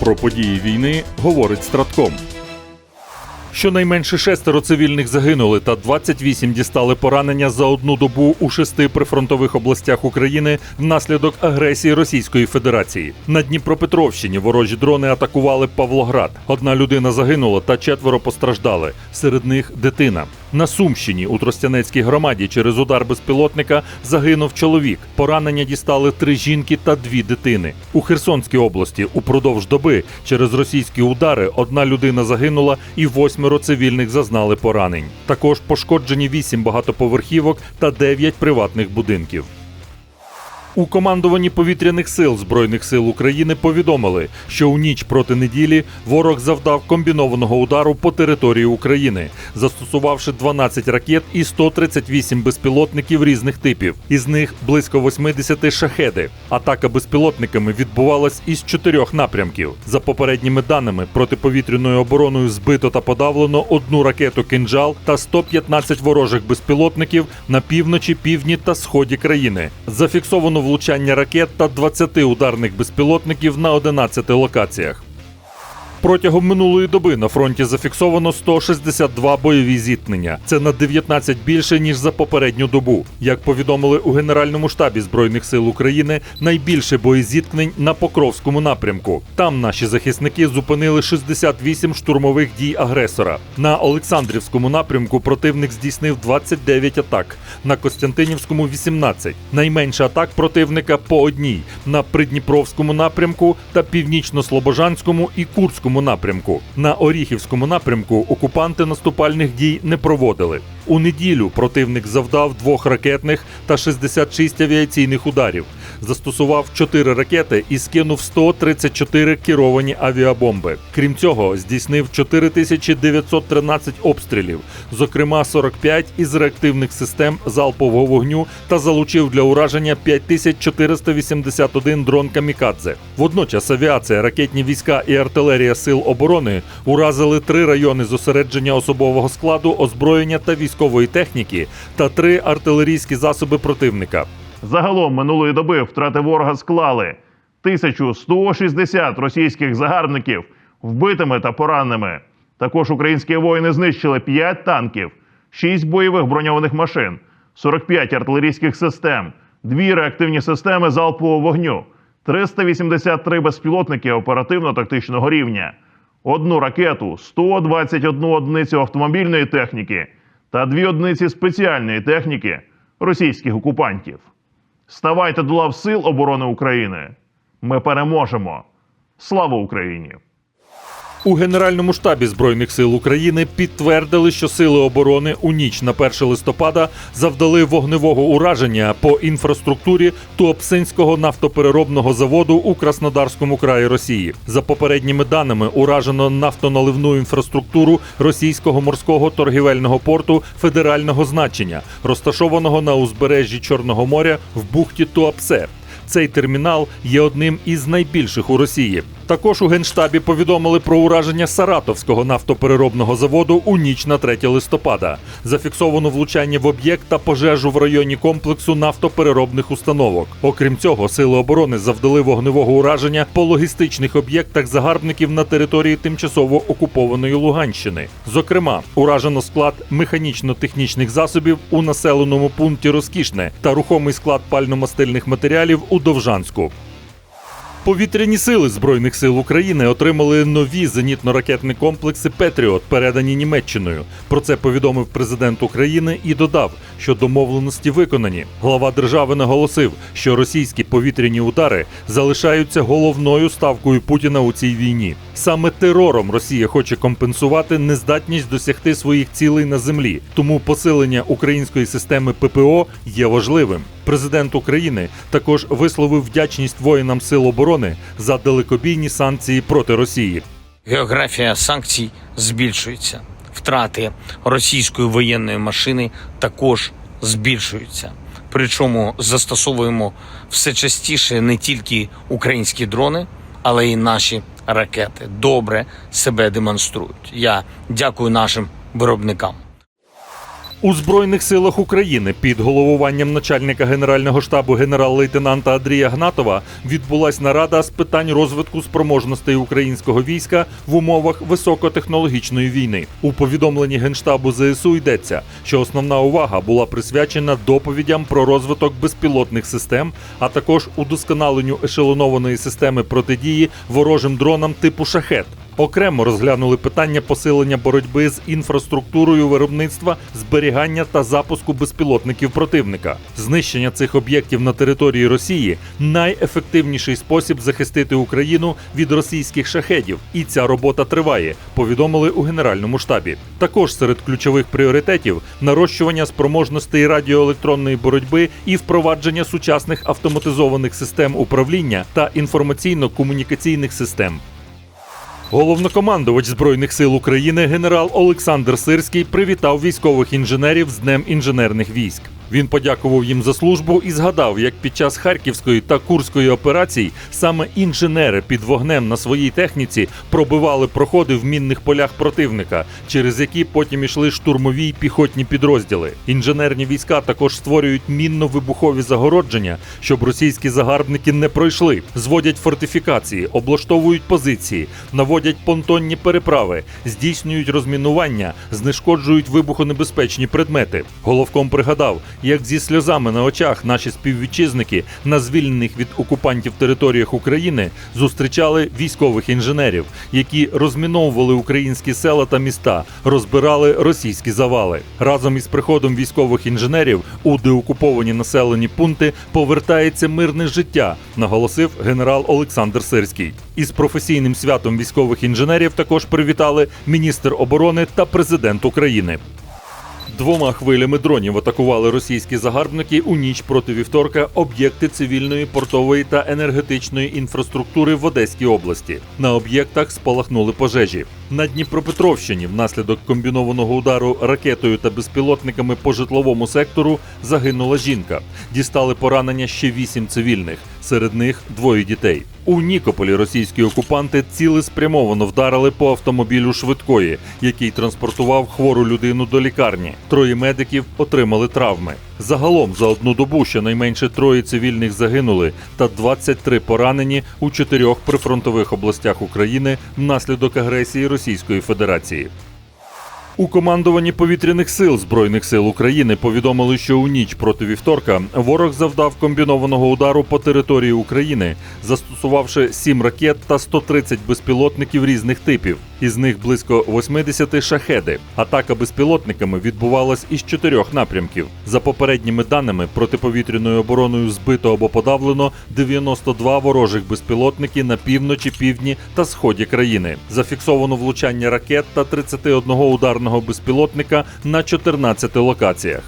Про події війни говорить Стратком. Щонайменше шестеро цивільних загинули та 28 дістали поранення за одну добу у шести прифронтових областях України внаслідок агресії Російської Федерації. На Дніпропетровщині ворожі дрони атакували Павлоград. Одна людина загинула та четверо постраждали. Серед них дитина. На Сумщині у Тростянецькій громаді через удар безпілотника загинув чоловік. Поранення дістали три жінки та дві дитини. У Херсонській області упродовж доби через російські удари одна людина загинула і восьмеро цивільних зазнали поранень. Також пошкоджені вісім багатоповерхівок та дев'ять приватних будинків. У командуванні повітряних сил Збройних сил України повідомили, що у ніч проти неділі ворог завдав комбінованого удару по території України, застосувавши 12 ракет і 138 безпілотників різних типів. Із них близько 80 шахеди. Атака безпілотниками відбувалась із чотирьох напрямків. За попередніми даними, протиповітряною обороною збито та подавлено одну ракету «Кинджал» та 115 ворожих безпілотників на півночі, півдні та сході країни. Зафіксовано влучання ракет та 20 ударних безпілотників на 11 локаціях. Протягом минулої доби на фронті зафіксовано 162 бойові зіткнення. Це на 19 більше ніж за попередню добу. Як повідомили у Генеральному штабі збройних сил України, найбільше боєзіткнень на Покровському напрямку. Там наші захисники зупинили 68 штурмових дій агресора. На Олександрівському напрямку противник здійснив 29 атак, на Костянтинівському 18. Найменше атак противника по одній на Придніпровському напрямку та північно-слобожанському і Курському напрямку. На Оріхівському напрямку окупанти наступальних дій не проводили. У неділю противник завдав двох ракетних та 66 авіаційних ударів, застосував 4 ракети і скинув 134 керовані авіабомби. Крім цього, здійснив 4913 обстрілів, зокрема 45 із реактивних систем залпового вогню та залучив для ураження 5481 дрон камікадзе. Водночас авіація, ракетні війська і артилерія сил оборони уразили три райони зосередження особового складу, озброєння та військової техніки та три артилерійські засоби противника. Загалом минулої доби втрати ворога склали 1160 російських загарбників вбитими та пораненими. Також українські воїни знищили 5 танків, 6 бойових броньованих машин, 45 артилерійських систем, 2 реактивні системи залпового вогню, 383 безпілотники оперативно-тактичного рівня, одну ракету, 121 одиницю автомобільної техніки та дві одиниці спеціальної техніки російських окупантів. Ставайте до лав Сил оборони України. Ми переможемо. Слава Україні! У Генеральному штабі Збройних сил України підтвердили, що сили оборони у ніч на 1 листопада завдали вогневого ураження по інфраструктурі Туапсинського нафтопереробного заводу у Краснодарському краї Росії. За попередніми даними, уражено нафтоналивну інфраструктуру російського морського торгівельного порту федерального значення, розташованого на узбережжі Чорного моря в бухті Туапсе. Цей термінал є одним із найбільших у Росії. Також у генштабі повідомили про ураження Саратовського нафтопереробного заводу у ніч на 3 листопада. Зафіксовано влучання в об'єкт та пожежу в районі комплексу нафтопереробних установок. Окрім цього, сили оборони завдали вогневого ураження по логістичних об'єктах загарбників на території тимчасово окупованої Луганщини. Зокрема, уражено склад механічно-технічних засобів у населеному пункті Розкішне та рухомий склад пально-мастильних матеріалів у Довжанську. Повітряні сили Збройних сил України отримали нові зенітно-ракетні комплекси Петріот, передані Німеччиною. Про це повідомив президент України і додав, що домовленості виконані. Глава держави наголосив, що російські повітряні удари залишаються головною ставкою Путіна у цій війні. Саме терором Росія хоче компенсувати нездатність досягти своїх цілей на землі. Тому посилення української системи ППО є важливим. Президент України також висловив вдячність воїнам сил оборони за далекобійні санкції проти Росії. Географія санкцій збільшується. Втрати російської воєнної машини також збільшуються. Причому застосовуємо все частіше не тільки українські дрони, але й наші ракети добре себе демонструють. Я дякую нашим виробникам. У Збройних силах України під головуванням начальника Генерального штабу генерал-лейтенанта Андрія Гнатова відбулась нарада з питань розвитку спроможностей українського війська в умовах високотехнологічної війни. У повідомленні Генштабу ЗСУ йдеться, що основна увага була присвячена доповідям про розвиток безпілотних систем, а також удосконаленню ешелонованої системи протидії ворожим дронам типу шахет. Окремо розглянули питання посилення боротьби з інфраструктурою виробництва, зберігання та запуску безпілотників противника. Знищення цих об'єктів на території Росії найефективніший спосіб захистити Україну від російських шахедів. І ця робота триває. Повідомили у генеральному штабі. Також серед ключових пріоритетів нарощування спроможностей радіоелектронної боротьби і впровадження сучасних автоматизованих систем управління та інформаційно-комунікаційних систем. Головнокомандувач Збройних сил України генерал Олександр Сирський привітав військових інженерів з Днем інженерних військ. Він подякував їм за службу і згадав, як під час харківської та курської операцій саме інженери під вогнем на своїй техніці пробивали проходи в мінних полях противника, через які потім ішли штурмові й піхотні підрозділи. Інженерні війська також створюють мінно-вибухові загородження, щоб російські загарбники не пройшли, зводять фортифікації, облаштовують позиції, наводять понтонні переправи, здійснюють розмінування, знешкоджують вибухонебезпечні предмети. Головком пригадав, як зі сльозами на очах наші співвітчизники на звільнених від окупантів територіях України зустрічали військових інженерів, які розміновували українські села та міста, розбирали російські завали. Разом із приходом військових інженерів у деокуповані населені пункти повертається мирне життя, наголосив генерал Олександр Сирський. Із професійним святом військових інженерів також привітали міністр оборони та президент України. Двома хвилями дронів атакували російські загарбники у ніч проти вівторка об'єкти цивільної портової та енергетичної інфраструктури в Одеській області. На об'єктах спалахнули пожежі. На Дніпропетровщині внаслідок комбінованого удару ракетою та безпілотниками по житловому сектору загинула жінка. Дістали поранення ще вісім цивільних, серед них двоє дітей. У Нікополі російські окупанти цілеспрямовано вдарили по автомобілю швидкої, який транспортував хвору людину до лікарні. Троє медиків отримали травми. Загалом за одну добу щонайменше троє цивільних загинули та 23 поранені у чотирьох прифронтових областях України внаслідок агресії Російської Федерації. У командуванні повітряних сил Збройних сил України повідомили, що у ніч проти вівторка ворог завдав комбінованого удару по території України, застосувавши 7 ракет та 130 безпілотників різних типів. Із них близько 80 шахеди. Атака безпілотниками відбувалась із чотирьох напрямків. За попередніми даними, протиповітряною обороною збито або подавлено 92 ворожих безпілотники на півночі, півдні та сході країни. Зафіксовано влучання ракет та 31 ударного безпілотника на 14 локаціях.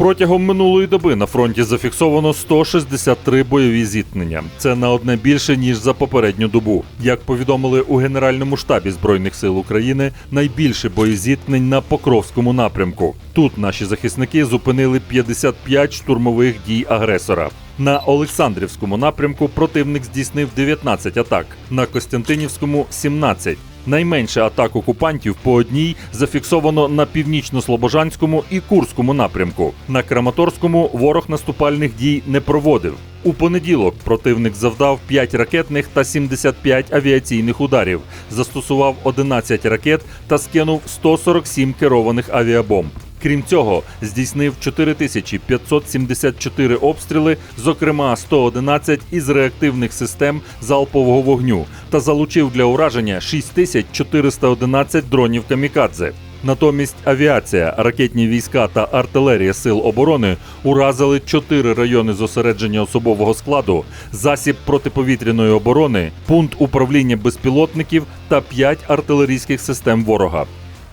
Протягом минулої доби на фронті зафіксовано 163 бойові зіткнення. Це на одне більше ніж за попередню добу. Як повідомили у Генеральному штабі Збройних сил України, найбільше боєзіткнень на Покровському напрямку. Тут наші захисники зупинили 55 штурмових дій агресора. На Олександрівському напрямку противник здійснив 19 атак, на Костянтинівському 17. Найменше атак окупантів по одній зафіксовано на північно-слобожанському і Курському напрямку. На Краматорському ворог наступальних дій не проводив. У понеділок противник завдав 5 ракетних та 75 авіаційних ударів, застосував 11 ракет та скинув 147 керованих авіабомб. Крім цього, здійснив 4574 обстріли, зокрема 111 із реактивних систем залпового вогню, та залучив для ураження 6411 дронів камікадзе. Натомість авіація, ракетні війська та артилерія сил оборони уразили чотири райони зосередження особового складу, засіб протиповітряної оборони, пункт управління безпілотників та п'ять артилерійських систем ворога.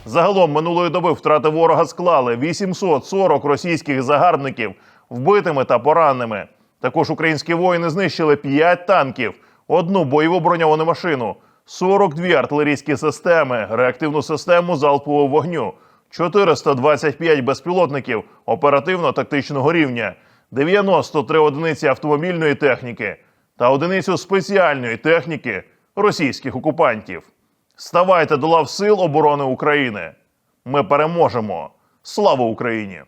Загалом минулої доби втрати ворога склали 840 російських загарбників вбитими та пораненими. Також українські воїни знищили 5 танків, одну бойову броньовану машину, 42 артилерійські системи, реактивну систему залпового вогню, 425 безпілотників оперативно-тактичного рівня, 93 одиниці автомобільної техніки та одиницю спеціальної техніки російських окупантів. Ставайте до лав Сил оборони України. Ми переможемо. Слава Україні!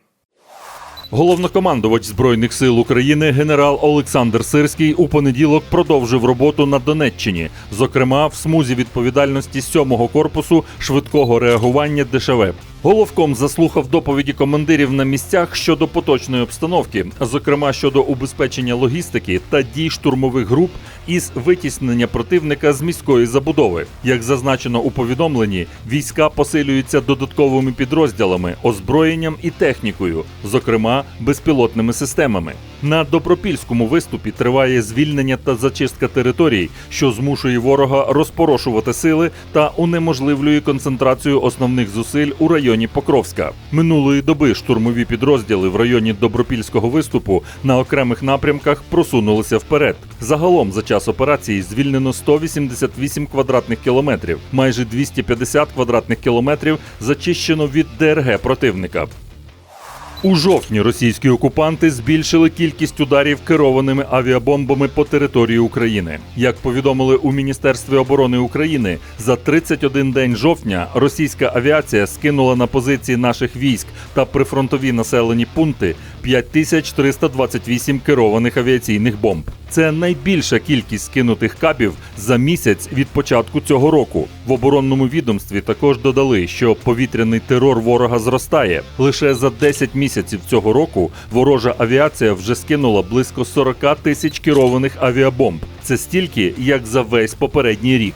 Головнокомандувач збройних сил України генерал Олександр Сирський у понеділок продовжив роботу на Донеччині, зокрема в смузі відповідальності 7-го корпусу швидкого реагування ДШВ. Головком заслухав доповіді командирів на місцях щодо поточної обстановки, зокрема щодо убезпечення логістики та дій штурмових груп із витіснення противника з міської забудови. Як зазначено у повідомленні, війська посилюються додатковими підрозділами, озброєнням і технікою, зокрема безпілотними системами. На добропільському виступі триває звільнення та зачистка територій, що змушує ворога розпорошувати сили та унеможливлює концентрацію основних зусиль у районі Покровська. Минулої доби штурмові підрозділи в районі добропільського виступу на окремих напрямках просунулися вперед. Загалом за час операції звільнено 188 квадратних кілометрів, майже 250 квадратних кілометрів зачищено від ДРГ противника. У жовтні російські окупанти збільшили кількість ударів керованими авіабомбами по території України. Як повідомили у Міністерстві оборони України, за 31 день жовтня російська авіація скинула на позиції наших військ та прифронтові населені пункти 5328 керованих авіаційних бомб. Це найбільша кількість скинутих кабів за місяць від початку цього року. В оборонному відомстві також додали, що повітряний терор ворога зростає. Лише за 10 місяців цього року ворожа авіація вже скинула близько 40 тисяч керованих авіабомб. Це стільки, як за весь попередній рік.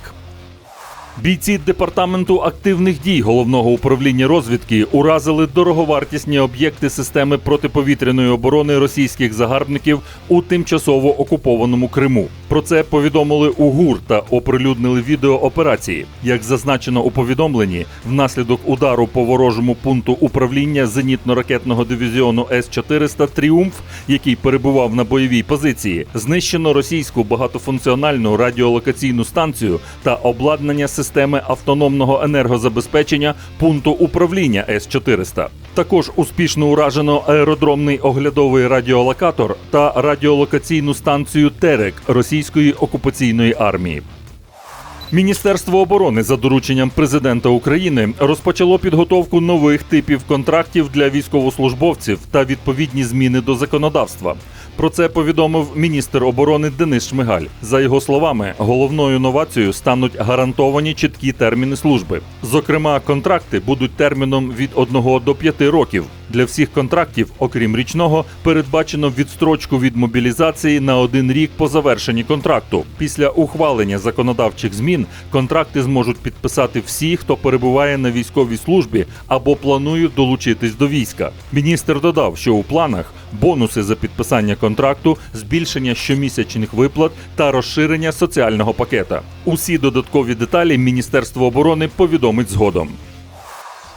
Бійці департаменту активних дій головного управління розвідки уразили дороговартісні об'єкти системи протиповітряної оборони російських загарбників у тимчасово окупованому Криму. Про це повідомили у ГУР та оприлюднили відео операції. Як зазначено у повідомленні, внаслідок удару по ворожому пункту управління зенітно-ракетного дивізіону С-400 Тріумф, який перебував на бойовій позиції, знищено російську багатофункціональну радіолокаційну станцію та обладнання системи автономного енергозабезпечення пункту управління С-400. Також успішно уражено аеродромний оглядовий радіолокатор та радіолокаційну станцію Терек російської окупаційної армії. Міністерство оборони за дорученням президента України розпочало підготовку нових типів контрактів для військовослужбовців та відповідні зміни до законодавства. Про це повідомив міністр оборони Денис Шмигаль. За його словами, головною новацією стануть гарантовані чіткі терміни служби. Зокрема, контракти будуть терміном від 1 до 5 років. Для всіх контрактів, окрім річного, передбачено відстрочку від мобілізації на один рік по завершенні контракту. Після ухвалення законодавчих змін контракти зможуть підписати всі, хто перебуває на військовій службі або планують долучитись до війська. Міністр додав, що у планах бонуси за підписання контракту, збільшення щомісячних виплат та розширення соціального пакета. Усі додаткові деталі Міністерство оборони повідомить згодом.